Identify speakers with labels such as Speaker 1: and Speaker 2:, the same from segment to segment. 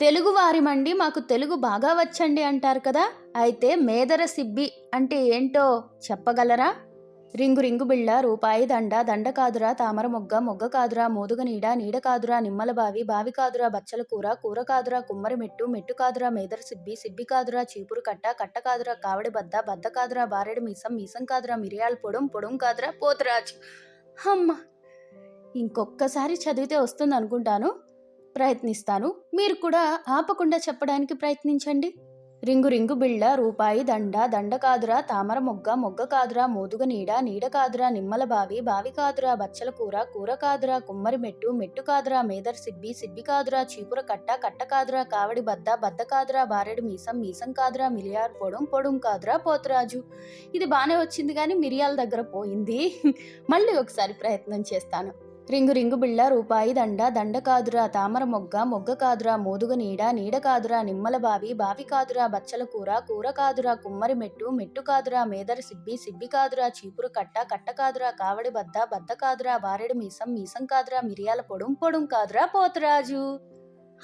Speaker 1: తెలుగు వారిమండి మాకు తెలుగు బాగా వచ్చండి అంటారు కదా. అయితే మేదర సిబ్బి అంటే ఏంటో చెప్పగలరా? రింగు రింగు బిళ్ళ రూపాయి దండ దండ కాదురా తామర మొగ్గ మొగ్గ కాదురా మోదుగ నీడ నీడ కాదురా నిమ్మల బావి బావి కాదురా బచ్చల కూర కూర కాదురా కుమ్మరి మెట్టు మెట్టు కాదురా మేదర సిబ్బి సిబ్బి కాదురా చీపురు కట్ట కట్ట కాదురా కావడి బద్ద బద్ద కాదురా బారెడు మీసం మీసం కాదురా మిరియాల పొడం పొడం కాదురా పోతురాజు. అమ్మ! ఇంకొక్కసారి చదివితే వస్తుంది అనుకుంటాను ప్రయత్నిస్తాను. మీరు కూడా ఆపకుండా చెప్పడానికి ప్రయత్నించండి. రింగు రింగు బిళ్ళ రూపాయి దండ దండ కాదురా తామర మొగ్గ మొగ్గ కాదురా మోదుగ నీడ నీడ కాదురా నిమ్మల బావి బావి కాదురా బచ్చల కూర కూర కాదురా కుమ్మరి మెట్టు మెట్టు కాదురా మేదర్ సిబ్బి సిబ్బి కాదురా చీపుర కట్ట కట్ట కాదురా కావడి బద్ద బద్ద కాదురా బారెడు మీసం మీసం కాదురా మిలియార్ పొడం పొడం కాదురా పోతురాజు. ఇది బాగానే వచ్చింది కానీ మిరియాల దగ్గర పోయింది. మళ్ళీ ఒకసారి ప్రయత్నం చేస్తాను. రింగు రింగు బిళ్ళ రూపాయి దండ దండ కాదురా తామర మొగ్గ మొగ్గ కాదురా మోదుగ నీడ నీడ కాదురా నిమ్మల బావి బావి కాదురా బచ్చల కూర కూర కాదురా కుమ్మరి మెట్టు మెట్టు కాదురా మేదర సిబ్బి సిబ్బి కాదురా చీపురు కట్ట కట్ట కాదురా కావడి బద్ద బద్ద కాదురా బారెడు మీసం మీసం కాదురా మిరియాల పొడుం పొడుం కాదురా పోతురాజు.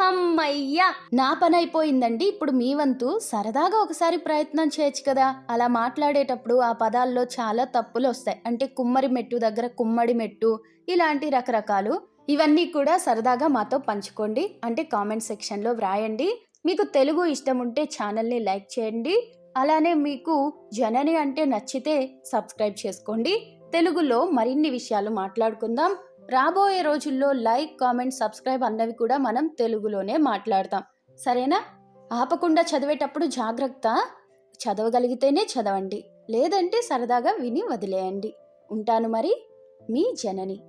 Speaker 1: అమ్మయ్యా నా పని అయిపోయిందండి ఇప్పుడు మీ వంతు సరదాగా ఒకసారి ప్రయత్నం చేయొచ్చు కదా. అలా మాట్లాడేటప్పుడు ఆ పదాల్లో చాలా తప్పులు వస్తాయి. అంటే కుమ్మరి మెట్టు దగ్గర కుమ్మడి మెట్టు ఇలాంటి రకరకాలు. ఇవన్నీ కూడా సరదాగా మాతో పంచుకోండి. అంటే కామెంట్ సెక్షన్లో వ్రాయండి. మీకు తెలుగు ఇష్టం ఉంటే ఛానల్ని లైక్ చేయండి. అలానే మీకు జనని అంటే నచ్చితే సబ్స్క్రైబ్ చేసుకోండి. తెలుగులో మరిన్ని విషయాలు మాట్లాడుకుందాం. రాబోయే రోజుల్లో లైక్ కామెంట్ సబ్స్క్రైబ్ అన్నవి కూడా మనం తెలుగులోనే మాట్లాడతాం. సరేనా? ఆపకుండా చదివేటప్పుడు జాగ్రత్త. చదవగలిగితేనే చదవండి. లేదంటే సరదాగా విని వదిలేయండి. ఉంటాను మరి మీ జనని.